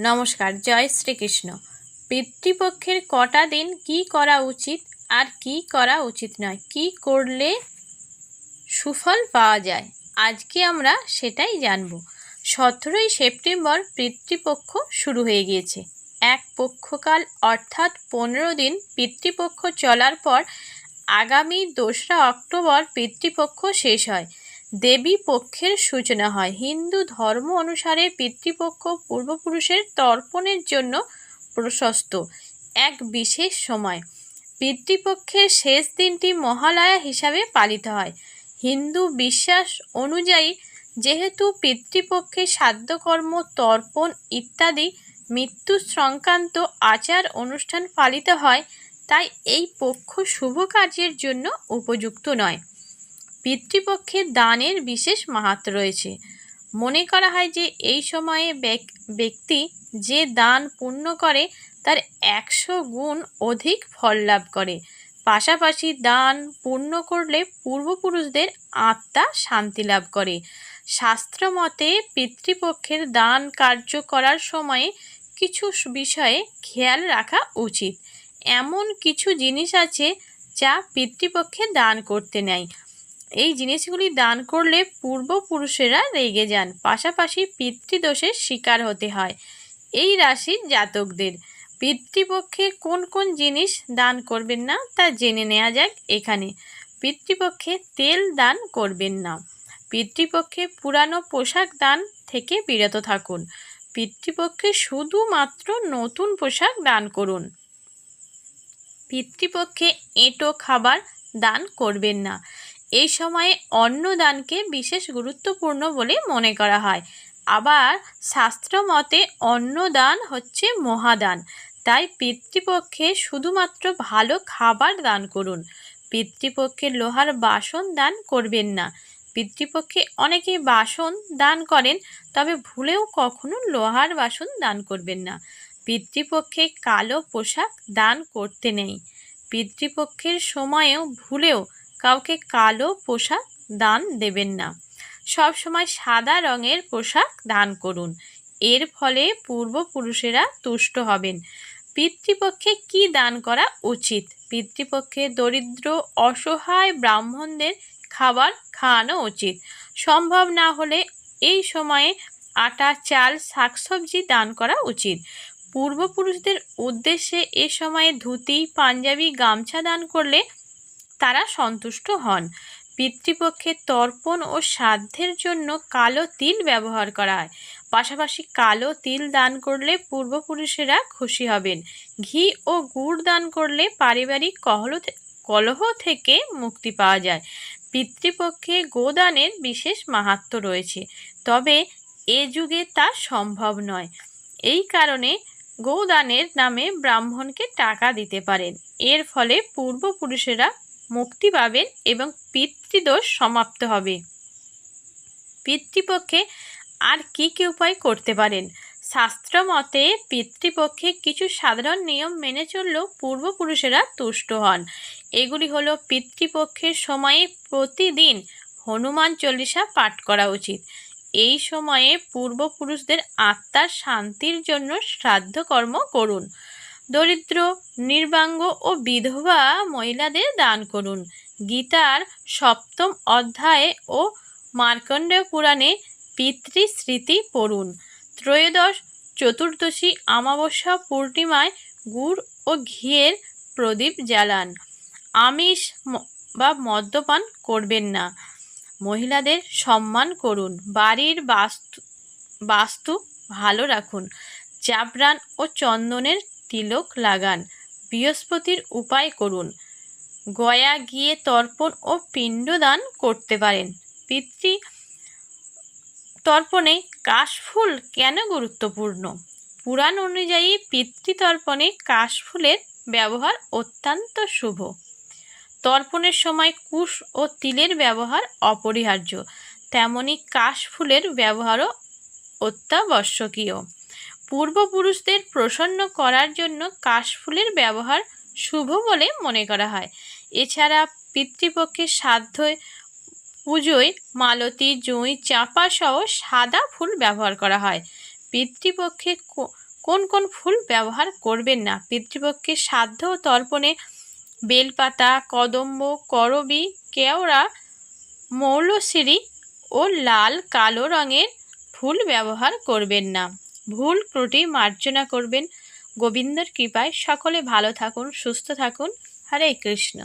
নমস্কার, জয় শ্রীকৃষ্ণ। পিতৃপক্ষের কটা দিন কি করা উচিত আর কি করা উচিত নয়? কি করলে সুফল পাওয়া যায়? আজকে আমরা সেটাই জানব। সতেরোই সেপ্টেম্বর পিতৃপক্ষ শুরু হয়ে গিয়েছে। এক পক্ষকাল অর্থাৎ পনেরো দিন পিতৃপক্ষ চলার পর আগামী দোসরা অক্টোবর পিতৃপক্ষ শেষ হয়। দেবী পক্ষের সূচনা হয়। হিন্দু ধর্ম অনুসারে পিতৃপক্ষ পূর্বপুরুষের তর্পণের জন্য প্রশস্ত। এক বিশেষ সময়, পিতৃপক্ষের শেষ দিনটি মহালয়া হিসাবে পালিত হয়। হিন্দু বিশ্বাস অনুযায়ী, যেহেতু পিতৃপক্ষে সাধ্যকর্ম, তর্পণ ইত্যাদি মৃত্যু সংক্রান্ত আচার অনুষ্ঠান পালিত হয়, তাই এই পক্ষ শুভ কার্যের জন্য উপযুক্ত নয়। পিতৃপক্ষে দানের বিশেষ মাহাত্ম রয়েছে। মনে করা হয় যে এই সময়ে ব্যক্তি যে দান পূর্ণ করে, তার একশো গুণ অধিক ফল লাভ করে। পাশাপাশি দান পূর্ণ করলে পূর্বপুরুষদের আত্মা শান্তি লাভ করে। শাস্ত্র মতে পিতৃপক্ষের দান কার্য করার সময়ে কিছু বিষয়ে খেয়াল রাখা উচিত। এমন কিছু জিনিস আছে যা পিতৃপক্ষে দান করতে নেয়। এই জিনিসগুলি দান করলে পূর্বপুরুষেরা রেগে যান। পাশাপাশি পিতৃদোষের শিকার হতে হয়। এই রাশির জাতকদের। পিতৃপক্ষে কোন কোন জিনিস দান করবেন না তা জেনে নেওয়া যাক এখানে। পিতৃপক্ষে তেল দান করবেন না। পিতৃপক্ষে পুরানো পোশাক দান থেকে বিরত থাকুন। পিতৃপক্ষে শুধুমাত্র নতুন পোশাক দান করুন। পিতৃপক্ষে এঁটো খাবার দান করবেন না। এই সময়ে অন্নদানকে বিশেষ গুরুত্বপূর্ণ বলে মনে করা হয়। আবার শাস্ত্র মতে অন্নদান হচ্ছে মহাদান। তাই পিতৃপক্ষে শুধুমাত্র ভালো খাবার দান করুন। পিতৃপক্ষে লোহার বাসন দান করবেন না। পিতৃপক্ষে অনেকেই বাসন দান করেন, তবে ভুলেও কখনো লোহার বাসন দান করবেন না। পিতৃপক্ষে কালো পোশাক দান করতে নেই। পিতৃপক্ষের সময়েও ভুলেও কাউকে কালো পোশাক দান দেবেন না। সব সময় সাদা রঙের পোশাক দান করুন। এর ফলে পূর্বপুরুষেরা তুষ্ট হবেন। পিতৃপক্ষে কি দান করা উচিত? পিতৃপক্ষে দরিদ্র, অসহায় ব্রাহ্মণদের খাবার খাওয়ানো উচিত। সম্ভব না হলে এই সময়ে আটা, চাল, শাকসবজি দান করা উচিত। পূর্বপুরুষদের উদ্দেশ্যে এ সময়ে ধুতি, পাঞ্জাবি, গামছা দান করলে তারা সন্তুষ্ট হন। পিতৃপক্ষে তর্পণ ও শ্রাদ্ধের জন্য কালো তিল ব্যবহার করা হয়। পাশাপাশি কালো তিল দান করলে পূর্বপুরুষেরা খুশি হবেন। ঘি ও গুড় দান করলে পারিবারিক কহল কলহ থেকে মুক্তি পাওয়া যায়। পিতৃপক্ষে গোদানের বিশেষ মাহাত্ম রয়েছে। তবে এ যুগে তা সম্ভব নয়। এই কারণে গোদানের নামে ব্রাহ্মণকে টাকা দিতে পারেন। এর ফলে পূর্বপুরুষেরা মুক্তি পাবেন এবং পিতৃদোষ সমাপ্ত হবে। পিতৃপক্ষে আর কি কি উপায় করতে পারেন? শাস্ত্র মতে পিতৃপক্ষে কিছু সাধারণ নিয়ম মেনে চললেও পূর্বপুরুষেরা তুষ্ট হন। এগুলি হলো পিতৃপক্ষের সময়ে প্রতিদিন হনুমান চল্লিশা পাঠ করা উচিত। এই সময়ে পূর্বপুরুষদের আত্মার শান্তির জন্য শ্রাদ্ধকর্ম করুন। দরিদ্র, নির্বাঙ্গ ও বিধবা মহিলাদের দান করুন। গীতার সপ্তম অধ্যায়ে ও মার্কণ্ডেয় পুরাণে পিতৃস্মৃতি পড়ুন। ত্রয়োদশ চতুর্দশী আমাবস্যা পূর্ণিমায় গুড় ও ঘিয়ের প্রদীপ জ্বালান। আমিষ বা মদ্যপান করবেন না। মহিলাদের সম্মান করুন। বাড়ির বাস্তু বাস্তু ভালো রাখুন। জাবরান ও চন্দনের তিলক লাগান। বৃহস্পতির উপায় করুন। গয়া গিয়ে তর্পণ ও পিণ্ডদান করতে পারেন। পিতৃ তর্পণে কাশফুল কেন গুরুত্বপূর্ণ? পুরাণ অনুযায়ী পিতৃতর্পণে কাশফুলের ব্যবহার অত্যন্ত শুভ। তর্পণের সময় কুশ ও তিলের ব্যবহার অপরিহার্য। তেমনি কাশফুলের ব্যবহারও অত্যাবশ্যকীয়। পূর্বপুরুষদের প্রসন্ন করার জন্য কাশফুলের ব্যবহার শুভ বলে মনে করা হয়। এছাড়া পিতৃপক্ষের সাধ্য পুজোয় মালতী, জুঁই চাঁপা সহ সাদা ফুল ব্যবহার করা হয়। পিতৃপক্ষে কোন কোন ফুল ব্যবহার করবেন না? পিতৃপক্ষের সাধ্য ও তর্পণে বেলপাতা, কদম্ব, করবি, কেওড়া মৌলসিরি ও লাল কালো রঙের ফুল ব্যবহার করবেন না। ভুল ত্রুটি মার্জনা করবেন। গোবিন্দর কৃপায় সকলে ভালো থাকুন সুস্থ থাকুন। হরে কৃষ্ণ।